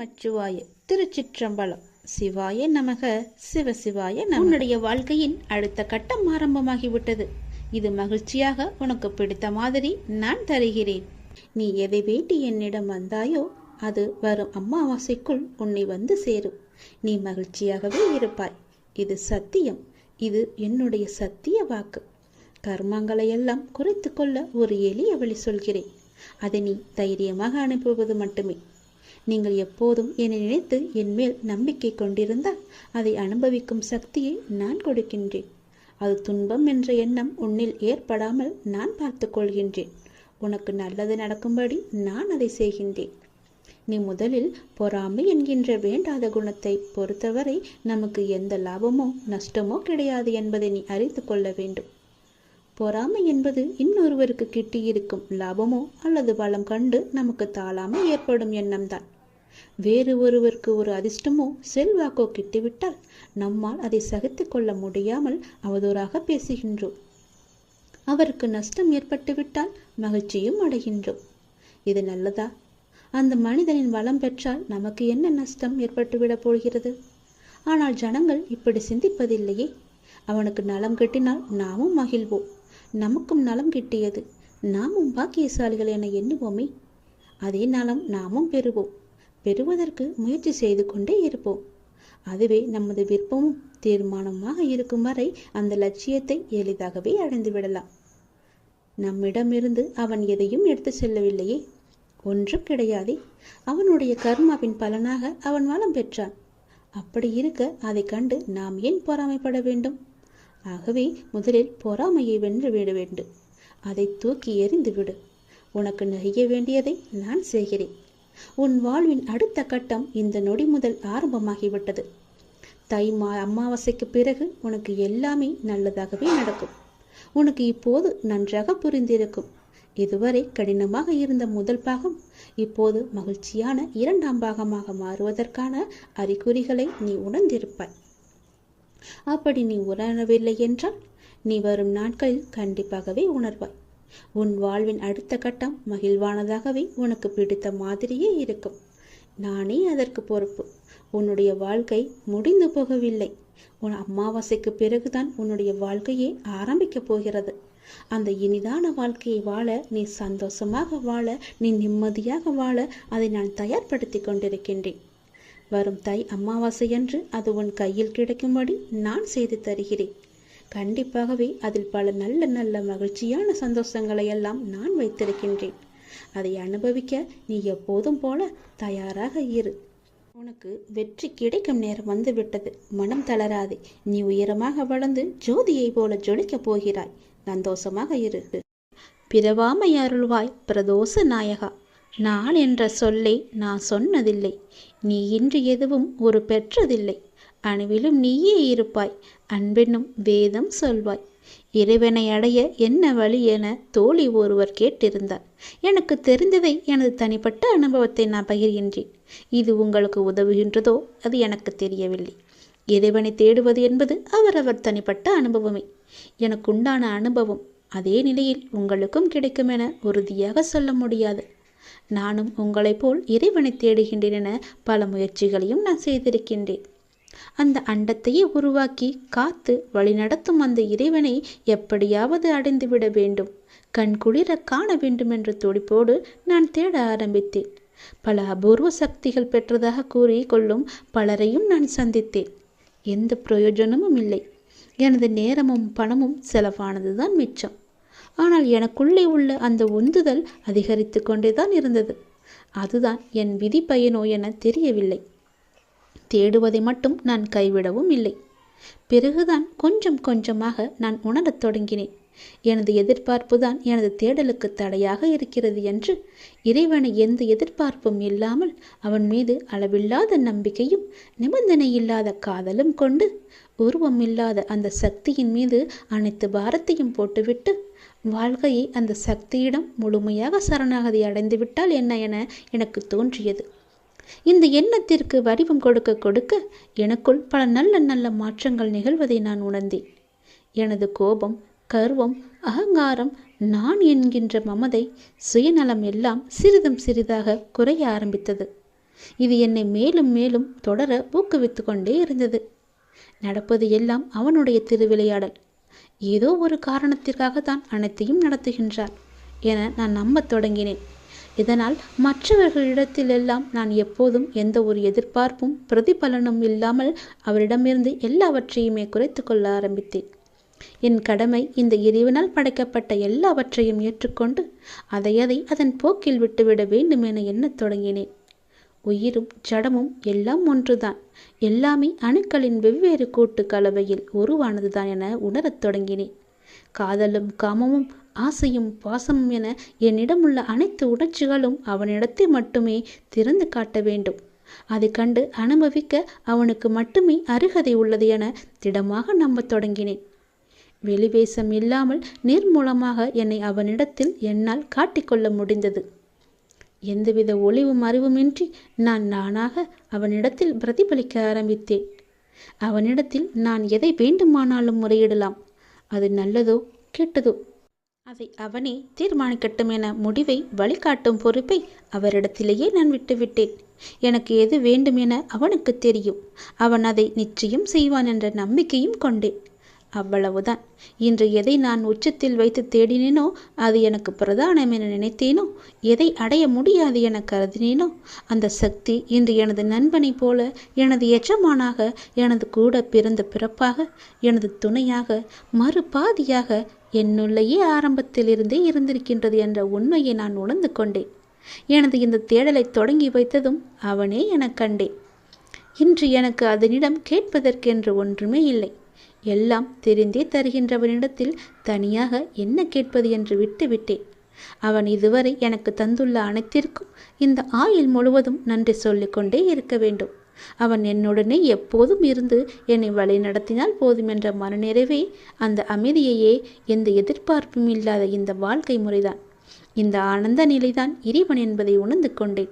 நமச்சிவாய திருச்சிற்றம்பலம். சிவாய நமக சிவசிவாய நம உன்னுடைய வாழ்க்கையின் அடுத்த கட்டம் ஆரம்பமாகிவிட்டது. இது மகிழ்ச்சியாக உனக்கு பிடித்த மாதிரி நான் தருகிறேன். நீ எதை வேண்டி என்னிடம் வந்தாயோ அது வரும் அமாவாசைக்குள் உன்னை வந்து சேரும். நீ மகிழ்ச்சியாகவே இருப்பாய். இது சத்தியம். இது என்னுடைய சத்திய வாக்கு. கர்மங்களை எல்லாம் குறைத்து கொள்ள ஒரு எளிய வழி சொல்கிறேன். அதை நீ தைரியமாக அனுப்புவது மட்டுமே. நீங்கள் எப்போதும் என்னை நினைத்து என் மேல் நம்பிக்கை கொண்டிருந்தால் அதை அனுபவிக்கும் சக்தியை நான் கொடுக்கின்றேன். அது துன்பம் என்ற எண்ணம் உன்னில் ஏற்படாமல் நான் பார்த்துக்கொள்கின்றேன் உனக்கு நல்லது நடக்கும்படி நான் அதை செய்கின்றேன். நீ முதலில் பொறாமை என்கின்ற வேண்டாத குணத்தை பொறுத்தவரை நமக்கு எந்த லாபமோ நஷ்டமோ கிடையாது என்பதை நீ அறிந்து கொள்ள வேண்டும். பொறாமை என்பது இன்னொருவருக்கு கிட்டியிருக்கும் லாபமோ அல்லது வளம் கண்டு நமக்கு தாழாமல் ஏற்படும் எண்ணம்தான். வேறு ஒருவருக்கு ஒரு அதிர்ஷ்டமோ செல்வாக்கோ கிட்டிவிட்டால் நம்மால் அதை சகித்து கொள்ள முடியாமல் அவதூறாக பேசுகின்றோம். அவருக்கு நஷ்டம் ஏற்பட்டுவிட்டால் மகிழ்ச்சியும் அடைகின்றோம். இது நல்லதா? அந்த மனிதனின் வளம் பெற்றால் நமக்கு என்ன நஷ்டம் ஏற்பட்டுவிடப் போகிறது? ஆனால் ஜனங்கள் இப்படி சிந்திப்பதில்லையே. அவனுக்கு நலம் கட்டினால் நாமும் மகிழ்வோம். நமக்கும் நலம் கிட்டியது. நாமும் பாக்கியசாலிகள் என எண்ணுவோமே. அதே நலம் நாமும் பெறுவோம். பெறுவதற்கு முயற்சி செய்து கொண்டே இருப்போம். அதுவே நமது விருப்பமும் தீர்மானமாக இருக்கும் வரை அந்த லட்சியத்தை எளிதாகவே அடைந்து விடலாம். நம்மிடமிருந்து அவன் எதையும் எடுத்து செல்லவில்லையே. ஒன்றும் கிடையாதே. அவனுடைய கர்மாவின் பலனாக அவன் வளம் பெற்றான். அப்படி இருக்க அதை கண்டு நாம் ஏன் பொறாமைப்பட வேண்டும்? ஆகவே முதலில் பொறாமையை வென்று விட வேண்டும். அதை தூக்கி எறிந்து விடு. உனக்கு நெய்ய வேண்டியதை நான் செய்கிறேன். உன் வாழ்வின் அடுத்த கட்டம் இந்த நொடி முதல் ஆரம்பமாகிவிட்டது. தை மா அமாவாசைக்கு பிறகு உனக்கு எல்லாமே நல்லதாகவே நடக்கும். உனக்கு இப்போது நன்றாக புரிந்திருக்கும். இதுவரை கடினமாக இருந்த முதல் பாகம் இப்போது மகிழ்ச்சியான இரண்டாம் பாகமாக மாறுவதற்கான அறிகுறிகளை நீ உணர்ந்திருப்பாய். அப்படி நீ உணரவில்லை என்றால் நீ வரும் நாட்களில் கண்டிப்பாகவே உணர்வாய். உன் வாழ்வின் அடுத்த கட்டம் மகிழ்வானதாகவே உனக்கு பிடித்த மாதிரியே இருக்கும். நானே அதற்கு பொறுப்பு. உன்னுடைய வாழ்க்கை முடிந்து போகவில்லை. உன் அமாவாசைக்கு பிறகுதான் உன்னுடைய வாழ்க்கையே ஆரம்பிக்கப் போகிறது. அந்த இனிதான வாழ்க்கையை வாழ நீ சந்தோஷமாக வாழ நீ நிம்மதியாக வாழ அதை நான் தயார்படுத்தி கொண்டிருக்கின்றேன். வரும் தை அமாவாசையன்று அது உன் கையில் கிடைக்கும்படி நான் செய்து தருகிறேன். கண்டிப்பாகவே அதில் பல நல்ல நல்ல மகிழ்ச்சியான சந்தோஷங்களை எல்லாம் நான் வைத்திருக்கின்றேன். அதை அனுபவிக்க நீ எப்போதும் போல தயாராக இரு. உனக்கு வெற்றி கிடைக்கும் நேரம் வந்துவிட்டது. மனம் தளராதே. நீ உயரமாக வளர்ந்து ஜோதியை போல ஜொலிக்கப் போகிறாய். சந்தோஷமாக இரு. பிறவாமை அருள்வாய். பிரதோஷ நாயகா. நான் என்ற சொல்லை நான் சொன்னதில்லை. நீ இன்று எதுவும் ஒரு பெற்றதில்லை. அணுவிலும் நீயே இருப்பாய். அன்பென்னும் வேதம் சொல்வாய். இறைவனை அடைய என்ன வழி என தோழி ஒருவர் கேட்டிருந்தார். எனக்கு தெரிந்ததை எனது தனிப்பட்ட அனுபவத்தை நான் பகிர்கின்றேன். இது உங்களுக்கு உதவுகின்றதோ அது எனக்கு தெரியவில்லை. இறைவனை தேடுவது என்பது அவரவர் தனிப்பட்ட அனுபவமே. எனக்குண்டான அனுபவம் அதே நிலையில் உங்களுக்கும் கிடைக்கும் என உறுதியாக சொல்ல முடியாது. நானும் உங்களைப் போல் இறைவனை தேடுகின்றேன் என பல முயற்சிகளையும் நான் செய்திருக்கின்றேன். அந்த அண்டத்தையே உருவாக்கி காத்து வழிநடத்தும் அந்த இறைவனை எப்படியாவது அடைந்துவிட வேண்டும். கண்குளிர காண வேண்டும் என்ற துடிப்போடு நான் தேட ஆரம்பித்தேன். பல அபூர்வ சக்திகள் பெற்றதாக கூறி கொள்ளும் பலரையும் நான் சந்தித்தேன். எந்த பிரயோஜனமும் இல்லை. எனது நேரமும் பணமும் செலவானதுதான் மிச்சம். ஆனால் எனக்குள்ளே உள்ள அந்த உந்துதல் அதிகரித்து கொண்டேதான் இருந்தது. அதுதான் என் விதி பயனோ என தெரியவில்லை. தேடுவதை மட்டும் நான் கைவிடவும் இல்லை. பிறகுதான் கொஞ்சம் கொஞ்சமாக நான் உணரத் தொடங்கினேன். எனது எதிர்பார்ப்பு தான் எனது தேடலுக்கு தடையாக இருக்கிறது என்று இறைவனை எந்த எதிர்பார்ப்பும் இல்லாமல் அவன் மீது அளவில்லாத நம்பிக்கையும் நிபந்தனை இல்லாத காதலும் கொண்டு உருவம் இல்லாத அந்த சக்தியின் மீது அனைத்து பாரத்தையும் போட்டுவிட்டு வாழ்க்கையை அந்த சக்தியிடம் முழுமையாக சரணாகதி அடைந்துவிட்டால் என்ன என எனக்கு தோன்றியது. இந்த எண்ணத்திற்கு வடிவம் கொடுக்க கொடுக்க எனக்குள் பல நல்ல நல்ல மாற்றங்கள் நிகழ்வதை நான் உணர்ந்தேன். எனது கோபம் கர்வம் அகங்காரம் நான் என்கின்ற மமதை சுயநலம் எல்லாம் சிறிதும் சிறிதாக குறைய ஆரம்பித்தது. இது என்னை மேலும் மேலும் தொடர ஊக்குவித்து கொண்டே இருந்தது. நடப்பது எல்லாம் அவனுடைய திருவிளையாடல். ஏதோ ஒரு காரணத்திற்காக தான் அனைத்தையும் நடத்துகின்றார் என நான் நம்பத் தொடங்கினேன். இதனால் மற்றவர்களிடத்திலெல்லாம் நான் எப்போதும் எந்த ஒரு எதிர்பார்ப்பும் பிரதிபலனும் இல்லாமல் அவரிடமிருந்து எல்லாவற்றையுமே குறைத்து கொள்ள ஆரம்பித்தேன். என் கடமை இந்த இறைவனால் படைக்கப்பட்ட எல்லாவற்றையும் ஏற்றுக்கொண்டு அதை அதை அதன் போக்கில் விட்டுவிட வேண்டும் என எண்ணத் தொடங்கினேன். உயிரும் ஜடமும் எல்லாம் ஒன்றுதான். எல்லாமே அணுக்களின் வெவ்வேறு கூட்டு கலவையில் உருவானதுதான் என உணரத் தொடங்கினேன். காதலும் காமமும் ஆசையும் பாசமும் என என்னிடமுள்ள அனைத்து உணர்ச்சிகளும் அவனிடத்தை மட்டுமே திறந்து காட்ட வேண்டும். அதை கண்டு அனுபவிக்க அவனுக்கு மட்டுமே அருகதை உள்ளது என திடமாக நம்பத் தொடங்கினேன். வெளிவேசம் இல்லாமல் நிர்மூலமாக என்னை அவனிடத்தில் என்னால் காட்டிக்கொள்ள முடிந்தது. எந்தவித ஒளிவும் அறிவுமின்றி நான் நானாக அவனிடத்தில் பிரதிபலிக்க ஆரம்பித்தேன். அவனிடத்தில் நான் எதை வேண்டுமானாலும் முறையிடலாம். அது நல்லதோ கெட்டதோ? அதை அவனே தீர்மானிக்கட்டும் என முடிவை வழிகாட்டும் பொறுப்பை அவரிடத்திலேயே நான் விட்டுவிட்டேன். எனக்கு எது வேண்டும் என அவனுக்கு தெரியும். அவன் அதை நிச்சயம் செய்வான் என்ற நம்பிக்கையும் கொண்டேன். அவ்வளவுதான். இன்று எதை நான் உச்சத்தில் வைத்து தேடினேனோ அது எனக்கு பிரதானம் என நினைத்தேனோ? எதை அடைய முடியாது என கருதினேனோ? அந்த சக்தி இன்று எனது நண்பனைப் போல எனது எஜமானாக எனது கூட பிறந்த பிறப்பாக எனது துணையாக மறுபாதியாக என்னுள்ளேயே ஆரம்பத்திலிருந்தே இருந்திருக்கின்றது என்ற உண்மையை நான் உணர்ந்து கொண்டேன். எனது இந்த தேடலை தொடங்கி வைத்ததும் அவனே எனக் கண்டேன். இன்று எனக்கு அதனிடம் கேட்பதற்கென்று ஒன்றுமே இல்லை. எல்லாம் தெரிந்தே தருகின்றவனிடத்தில் தனியாக என்ன கேட்பது என்று விட்டுவிட்டேன் அவன் இதுவரை எனக்கு தந்துள்ள அனைத்திற்கும் இந்த ஆயுள் முழுவதும் நன்றி சொல்லிக்கொண்டே இருக்க வேண்டும். அவன் என்னுடனே எப்போதும் இருந்து என்னை வழி நடத்தினால் போதும் என்ற மனநிறைவே அந்த அமைதியையே எந்த எதிர்பார்ப்பும் இல்லாத இந்த வாழ்க்கை முறைதான். இந்த ஆனந்த நிலைதான் இறைவன் என்பதை உணர்ந்து கொண்டேன்.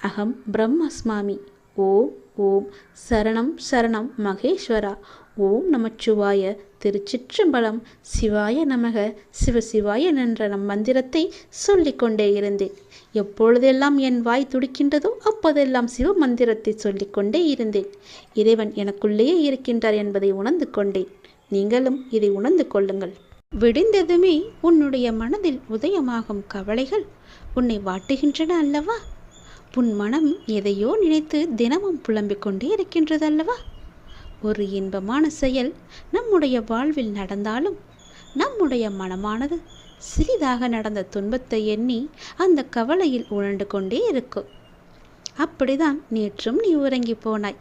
அகம் பிரம்மஸ்மாமி. ஓம் ஓம். சரணம் சரணம் மகேஸ்வரா. ஓம் நமச்சிவாய திருச்சிற்றம்பலம். சிவாய நமக. சிவசிவாய என்ற நம் மந்திரத்தை சொல்லிக்கொண்டே இருந்தேன். எப்பொழுதெல்லாம் என் வாய் துடிக்கின்றதோ அப்போதெல்லாம் சிவ மந்திரத்தை சொல்லிக்கொண்டே இருந்தேன். இறைவன் எனக்குள்ளேயே இருக்கின்றார் என்பதை உணர்ந்து கொண்டேன். நீங்களும் இதை உணர்ந்து கொள்ளுங்கள். விடிந்ததுமே உன்னுடைய மனதில் உதயமாகும் கவலைகள் உன்னை வாட்டுகின்றன அல்லவா? உன் மனம் எதையோ நினைத்து தினமும் புலம்பிக் கொண்டே இருக்கின்றது அல்லவா ஒரு இன்பமான செயல் நம்முடைய வாழ்வில் நடந்தாலும் நம்முடைய மனமானது சிறிதாக நடந்த துன்பத்தை எண்ணி அந்த கவலையில் உழண்டு கொண்டே இருக்கும். அப்படிதான் நேற்றும் நீ உறங்கி போனாய்.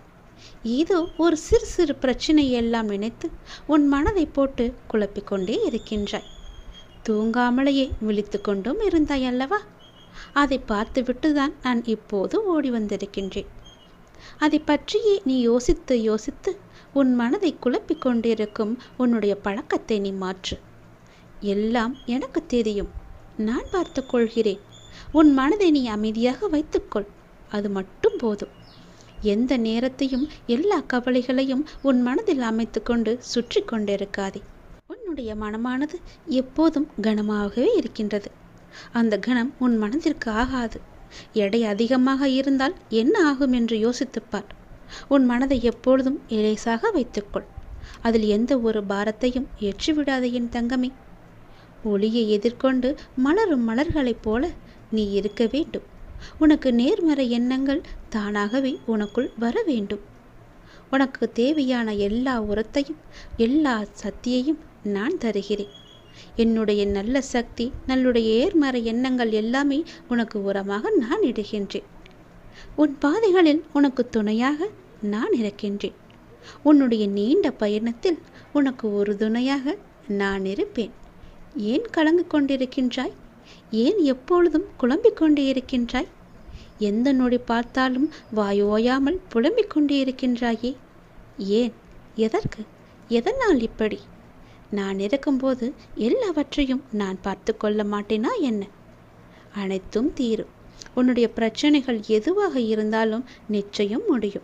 ஏதோ ஒரு சிறு சிறு பிரச்சனை எல்லாம் நினைத்து உன் மனதை போட்டு குழப்பிக்கொண்டே இருக்கின்றாய். தூங்காமலேயே விழித்து கொண்டும் இருந்தாய் அல்லவா? அதை பார்த்துவிட்டு தான் நான் இப்போது ஓடி வந்திருக்கின்றேன். அதை பற்றியே நீ யோசித்து யோசித்து உன் மனதை குழப்பிக் கொண்டிருக்கும் உன்னுடைய பழக்கத்தை நீ மாற்று. எல்லாம் எனக்கு தெரியும். நான் பார்த்து கொள்கிறேன். உன் மனதை நீ அமைதியாக வைத்துக்கொள் அது மட்டும் போதும். எந்த நேரத்தையும் எல்லா கவலைகளையும் உன் மனதில் அமைத்துக்கொண்டு சுற்றி கொண்டிருக்காதே. உன்னுடைய மனமானது எப்போதும் கனமாகவே இருக்கின்றது. அந்த கணம் உன் மனதிற்கு ஆகாது. எடை அதிகமாக இருந்தால் என்ன ஆகும் என்று யோசித்துப்பார் உன் மனதை எப்பொழுதும் இலேசாக வைத்துக்கொள். அதில் எந்த ஒரு பாரத்தையும் ஏற்றிவிடாத என் தங்கமே. ஒளியை எதிர்கொண்டு மலரும் மலர்களைப் போல நீ இருக்க வேண்டும். உனக்கு நேர்மறை எண்ணங்கள் தானாகவே உனக்குள் வர வேண்டும். உனக்கு தேவையான எல்லா உரத்தையும் எல்லா சக்தியையும் நான் தருகிறேன். என்னுடைய நல்ல சக்தி நல்லுடைய ஏர்மறை எண்ணங்கள் எல்லாமே உனக்கு உரமாக நான் இடுகின்றேன். உன் பாதைகளில் உனக்கு துணையாக நான் இருக்கின்றேன். உன்னுடைய நீண்ட பயணத்தில் உனக்கு ஒரு துணையாக நான் இருப்பேன். ஏன் கலங்கு கொண்டிருக்கின்றாய்? ஏன் எப்பொழுதும் குழம்பிக் கொண்டே இருக்கின்றாய்? எந்த நொடி பார்த்தாலும் வாயோயாமல் புலம்பிக் கொண்டே இருக்கின்றாயே? ஏன்? எதற்கு? எதனால் இப்படி? நான் இருக்கும்போது எல்லாவற்றையும் நான் பார்த்து கொள்ள மாட்டேனா என்ன? அனைத்தும் தீரும். உன்னுடைய பிரச்சனைகள் எதுவாக இருந்தாலும் நிச்சயம் முடியும்.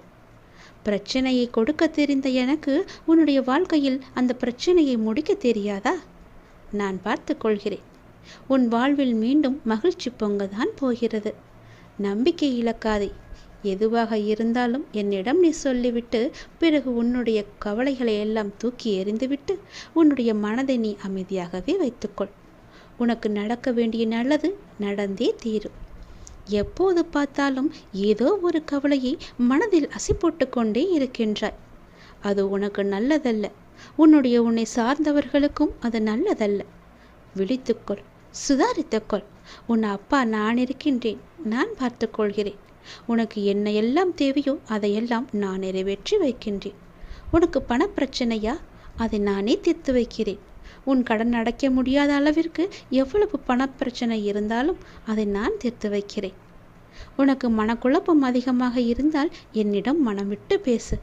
பிரச்சனையை கொடுக்க தெரிந்த எனக்கு உன்னுடைய வாழ்க்கையில் அந்த பிரச்சனையை முடிக்க தெரியாதா? நான் பார்த்து கொள்கிறேன். உன் வாழ்வில் மீண்டும் மகிழ்ச்சி பொங்கதான் போகிறது. நம்பிக்கை இழக்காதே. எதுவாக இருந்தாலும் என்னிடம் நீ சொல்லிவிட்டு பிறகு உன்னுடைய கவலைகளை எல்லாம் தூக்கி எறிந்துவிட்டு உன்னுடைய மனதை நீ அமைதியாகவே வைத்துக்கொள். உனக்கு நடக்க வேண்டிய நல்லது நடந்தே தீரும். எப்போது பார்த்தாலும் ஏதோ ஒரு கவலையை மனதில் அசி கொண்டே இருக்கின்றாய். அது உனக்கு நல்லதல்ல. உன்னுடைய உன்னை சார்ந்தவர்களுக்கும் அது நல்லதல்ல. விழித்துக்கொள் சுதாரித்துக்கொள் உன் அப்பா நான் இருக்கின்றேன் நான் பார்த்துக்கொள்கிறேன் உனக்கு என்ன எல்லாம் தேவையோ அதையெல்லாம் நான் நிறைவேற்றி வைக்கின்றேன். உனக்கு பணப்பிரச்சனையா அதை நானே தீர்த்து வைக்கிறேன். உன் கடன் அடைக்க முடியாத அளவிற்கு எவ்வளவு பணப்பிரச்சனை இருந்தாலும் அதை நான் தீர்த்து வைக்கிறேன். உனக்கு மனக்குழப்பம் அதிகமாக இருந்தால் என்னிடம் மனம் விட்டு பேசு.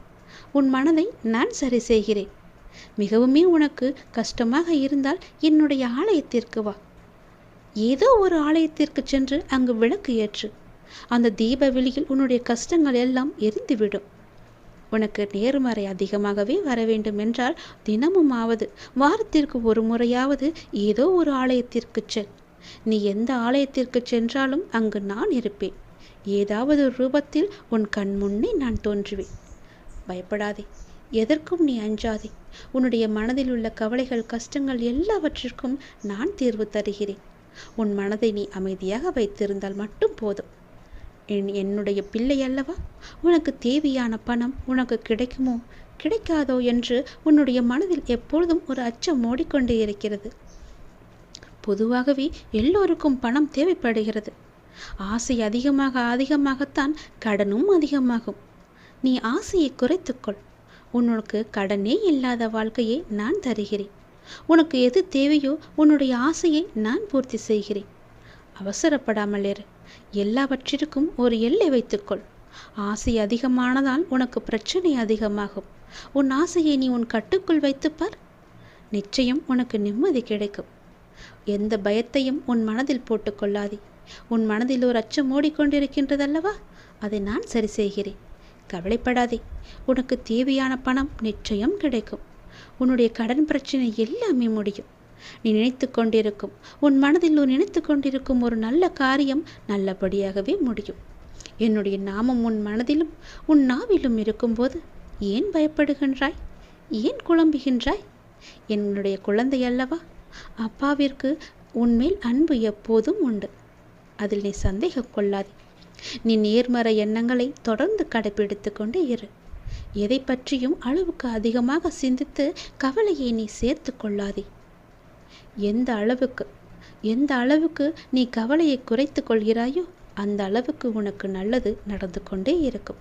உன் மனதை நான் சரி செய்கிறேன். மிகவுமே உனக்கு கஷ்டமாக இருந்தால் என்னுடைய ஆலயத்திற்கு வா. ஏதோ ஒரு ஆலயத்திற்கு சென்று அங்கு விளக்கு ஏற்று. அந்த தீப வெளியில் உன்னுடைய கஷ்டங்கள் எல்லாம் எரிந்துவிடும். உனக்கு நேர்மறை அதிகமாகவே வர வேண்டும் என்றால் தினமும் ஆவது வாரத்திற்கு ஒரு முறையாவது ஏதோ ஒரு ஆலயத்திற்கு செல். நீ எந்த ஆலயத்திற்கு சென்றாலும் அங்கு நான் இருப்பேன். ஏதாவது ரூபத்தில் உன் கண் முன்னே நான் தோன்றுவேன். பயப்படாதே. எதற்கும் நீ அஞ்சாதே. உன்னுடைய மனதில் உள்ள கவலைகள் கஷ்டங்கள் எல்லாவற்றிற்கும் நான் தீர்வு தருகிறேன். உன் மனதை நீ அமைதியாக வைத்திருந்தால் மட்டும் போதும். என் என்னுடைய பிள்ளை அல்லவா? உனக்கு தேவையான பணம் உனக்கு கிடைக்குமோ? கிடைக்காதோ என்று உன்னுடைய மனதில் எப்பொழுதும் ஒரு அச்சம் ஓடிக்கொண்டே இருக்கிறது. பொதுவாகவே எல்லோருக்கும் பணம் தேவைப்படுகிறது. ஆசை அதிகமாக அதிகமாகத்தான் கடனும் அதிகமாகும். நீ ஆசையை குறைத்துக்கொள். உனக்கு கடனே இல்லாத வாழ்க்கையை நான் தருகிறேன். உனக்கு எது தேவையோ உன்னுடைய ஆசையை நான் பூர்த்தி செய்கிறேன். அவசரப்படாமல் இரு. எல்லாவற்றிற்கும் ஒரு எல்லை வைத்துக்கொள். ஆசை அதிகமானதால் உனக்கு பிரச்சனை அதிகமாகும். உன் ஆசையை நீ உன் கட்டுக்குள் வைத்துப்பார் நிச்சயம் உனக்கு நிம்மதி கிடைக்கும். எந்த பயத்தையும் உன் மனதில் போட்டுக்கொள்ளாதே உன் மனதில் ஒரு அச்சம் ஓடிக்கொண்டிருக்கின்றதல்லவா? அதை நான் சரி செய்கிறேன். கவலைப்படாதே. உனக்கு தேவையான பணம் நிச்சயம் கிடைக்கும். உன்னுடைய கடன் பிரச்சனை எல்லாமே முடியும். நீ நினைத்து கொண்டிருக்கும். உன் மனதில் நீ நினைத்து கொண்டிருக்கும் ஒரு நல்ல காரியம் நல்லபடியாகவே முடியும். என்னுடைய நாமம் உன் மனதிலும் உன் நாவிலும் இருக்கும்போது ஏன் பயப்படுகின்றாய்? ஏன் குழம்புகின்றாய்? என்னுடைய குழந்தை அல்லவா? அப்பாவிற்கு உன்மேல் அன்பு எப்போதும் உண்டு. அதில் நீ சந்தேகம் கொள்ளாதே. நீ நேர்மறை எண்ணங்களை தொடர்ந்து கடைபிடித்து கொண்டே இரு. எதை பற்றியும் அளவுக்கு அதிகமாக சிந்தித்து கவலையை நீ சேர்த்து கொள்ளாதே. எந்த அளவுக்கு எந்த அளவுக்கு நீ கவலையை குறைத்து கொள்கிறாயோ அந்த அளவுக்கு உனக்கு நல்லது நடந்து கொண்டே இருக்கும்.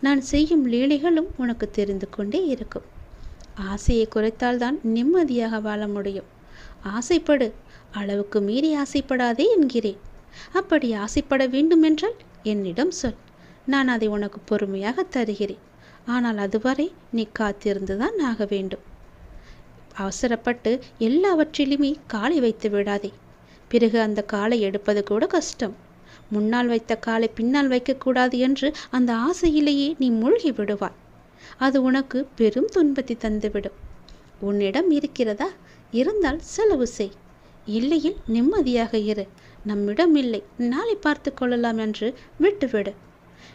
நான் செய்யும் லீலைகளும் உனக்கு தெரிந்து கொண்டே இருக்கும். ஆசையை குறைத்தால்தான் நிம்மதியாக வாழ முடியும். ஆசைப்படு அளவுக்கு மீறி ஆசைப்படாதே என்கிறேன். அப்படி ஆசைப்பட வேண்டுமென்றால் என்னிடம் சொல். நான் அதை உனக்கு பொறுமையாக தருகிறேன். ஆனால் அதுவரை நீ காத்திருந்துதான் ஆக வேண்டும். அவசரப்பட்டு எல்லாவற்றிலுமே காலை வைத்து விடாதே. பிறகு அந்த காலை எடுப்பது கூட கஷ்டம். முன்னால் வைத்த காலை பின்னால் வைக்கக்கூடாது என்று அந்த ஆசையிலேயே நீ மூழ்கி விடுவாய். அது உனக்கு பெரும் துன்பத்தை தந்துவிடும். உன்னிடம் இருக்கிறதா? இருந்தால் செலவு செய். இல்லையில் நிம்மதியாக இரு. நம்மிடம் இல்லை. நாளை பார்த்து கொள்ளலாம் என்று விட்டுவிடு.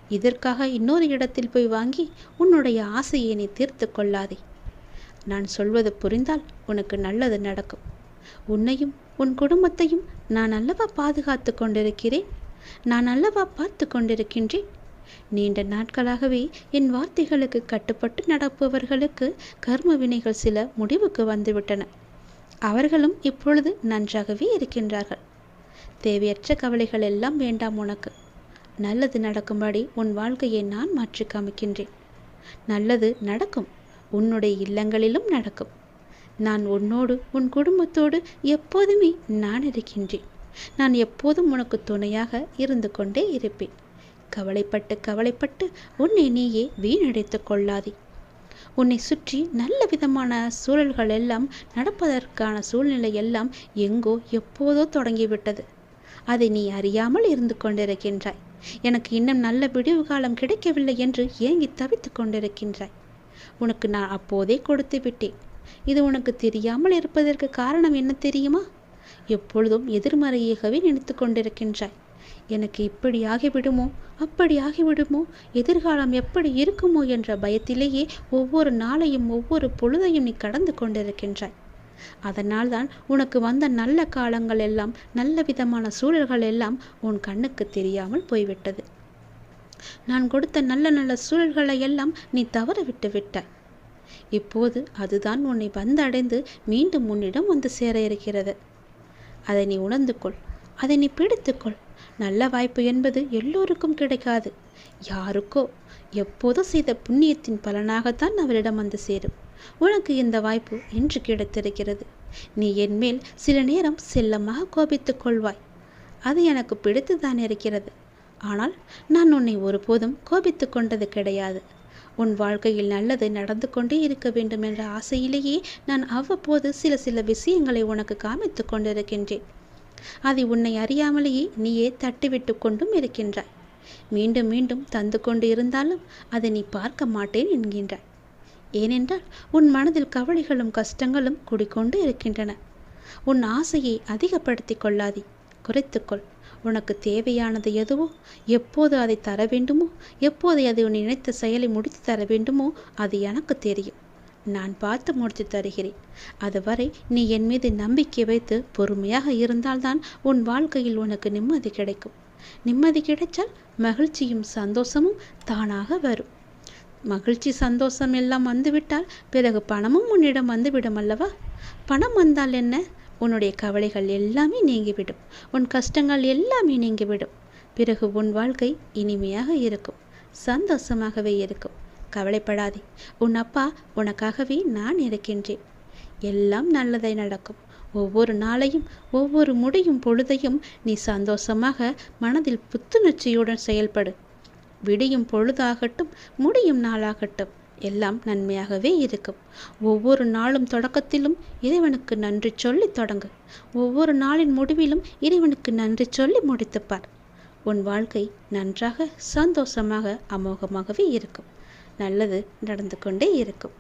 இதற்காக இன்னொரு இடத்தில் போய் வாங்கி உன்னுடைய ஆசையை நீ தீர்த்து கொள்ளாதே. நான் சொல்வது புரிந்தால் உனக்கு நல்லது நடக்கும். உன்னையும் உன் குடும்பத்தையும் நான் அல்லவா பாதுகாத்து கொண்டிருக்கிறேன்? நான் அல்லவா பார்த்து கொண்டிருக்கின்றேன்? நீண்ட நாட்களாகவே என் வார்த்தைகளுக்கு கட்டுப்பட்டு நடப்பவர்களுக்கு கர்ம வினைகள் சில முடிவுக்கு வந்துவிட்டன. அவர்களும் இப்பொழுது நன்றாகவே இருக்கின்றார்கள். தேவையற்ற கவலைகள் எல்லாம் வேண்டாம் உனக்கு. நல்லது நடக்கும்படி உன் வாழ்க்கையை நான் மாற்றி காமிக்கின்றேன். நல்லது நடக்கும். உன்னுடைய இல்லங்களிலும் நடக்கும். நான் உன்னோடு உன் குடும்பத்தோடு எப்போதுமே நான் இருக்கின்றேன். நான் எப்போதும் உனக்கு துணையாக இருந்து கொண்டே இருப்பேன். கவலைப்பட்டு கவலைப்பட்டு உன்னை நீயே வீணடைத்து கொள்ளாதே. உன்னை சுற்றி நல்ல விதமான சூழல்கள் எல்லாம் நடப்பதற்கான சூழ்நிலை எல்லாம் எங்கோ எப்போதோ தொடங்கிவிட்டது. அதை நீ அறியாமல் இருந்து கொண்டிருக்கின்றாய். எனக்கு இன்னும் நல்ல விடிவு காலம் கிடைக்கவில்லை என்று ஏங்கி தவித்துக் கொண்டிருக்கின்றாய். உனக்கு நான் அப்போதே கொடுத்து விட்டேன். இது உனக்கு தெரியாமல் இருப்பதற்கு காரணம் என்ன தெரியுமா? எப்பொழுதும் எதிர்மறையாகவே நினைத்து கொண்டிருக்கின்றாய். எனக்கு இப்படி ஆகிவிடுமோ? அப்படி ஆகிவிடுமோ? எதிர்காலம் எப்படி இருக்குமோ என்ற பயத்திலேயே ஒவ்வொரு நாளையும் ஒவ்வொரு பொழுதையும் நீ கடந்து கொண்டிருக்கின்றாய். அதனால்தான் உனக்கு வந்த நல்ல காலங்கள் எல்லாம் நல்ல விதமான சூழல்கள் எல்லாம் உன் கண்ணுக்கு தெரியாமல் போய்விட்டது. நான் கொடுத்த நல்ல நல்ல சூழல்களை எல்லாம் நீ தவற விட்டு. விட்டாய் இப்போது அதுதான் உன்னை வந்தடைந்து மீண்டும் உன்னிடம் வந்து சேர இருக்கிறது. அதை நீ உணர்ந்து கொள் அதை நீ பிடித்துக்கொள். நல்ல வாய்ப்பு என்பது எல்லோருக்கும் கிடைக்காது. யாருக்கோ எப்போதோ செய்த புண்ணியத்தின் பலனாகத்தான் அவரிடம் வந்து சேரும். உனக்கு இந்த வாய்ப்பு இன்று கிடைத்திருக்கிறது. நீ என்மேல் சில நேரம் செல்லமாக கோபித்துக் கொள்வாய். அது எனக்கு பிடித்துதான் இருக்கிறது. ஆனால் நான் உன்னை ஒருபோதும் கோபித்து கொண்டது கிடையாது. உன் வாழ்க்கையில் நல்லது நடந்து கொண்டே இருக்க வேண்டும் என்ற ஆசையிலேயே நான் அவ்வப்போது சில சில விஷயங்களை உனக்கு காமித்து கொண்டிருக்கின்றேன். அதை உன்னை அறியாமலேயே நீயே தட்டிவிட்டு கொண்டும் இருக்கின்றாய். மீண்டும் மீண்டும் தந்து கொண்டு இருந்தாலும் அதை நீ பார்க்க மாட்டேன் என்கின்றாய். ஏனென்றால் உன் மனதில் கவலைகளும் கஷ்டங்களும் குடிக்கொண்டு இருக்கின்றன. உன் ஆசையை அதிகப்படுத்தி கொள்ளாதே. குறைத்துக்கொள் உனக்கு தேவையானது எதுவோ எப்போது அதை தர வேண்டுமோ எப்போது அதை உன் நினைத்த செயலை முடித்து தர வேண்டுமோ அது எனக்கு தெரியும். நான் பார்த்து முடித்து தருகிறேன். அதுவரை நீ என் மீது நம்பிக்கை வைத்து பொறுமையாக இருந்தால்தான் உன் வாழ்க்கையில் உனக்கு நிம்மதி கிடைக்கும். நிம்மதி கிடைச்சால் மகிழ்ச்சியும் சந்தோஷமும் தானாக வரும். மகிழ்ச்சி சந்தோஷம் எல்லாம் வந்துவிட்டால் பிறகு பணமும் உன்னிடம் வந்துவிடும் அல்லவா? பணம் வந்தால் என்ன? உன்னுடைய கவலைகள் எல்லாமே நீங்கிவிடும். உன் கஷ்டங்கள் எல்லாமே நீங்கிவிடும். பிறகு உன் வாழ்க்கை இனிமையாக இருக்கும். சந்தோஷமாகவே இருக்கும். கவலைப்படாதே. உன் அப்பா உனக்காகவே நான் இருக்கின்றேன். எல்லாம் நல்லதை நடக்கும். ஒவ்வொரு நாளையும் ஒவ்வொரு முடியும் பொழுதையும் நீ சந்தோஷமாக மனதில் புத்துணர்ச்சியுடன் செயல்படு. விடியும் பொழுதாகட்டும் முடியும் நாளாகட்டும். எல்லாம் நன்மையாகவே இருக்கும். ஒவ்வொரு நாளும் தொடக்கத்திலும் இறைவனுக்கு நன்றி சொல்லி தொடங்கு. ஒவ்வொரு நாளின் முடிவிலும் இறைவனுக்கு நன்றி சொல்லி முடித்துப்பார். உன் வாழ்க்கை நன்றாக சந்தோஷமாக அமோகமாகவே இருக்கும். நல்லது நடந்து கொண்டே இருக்கும்.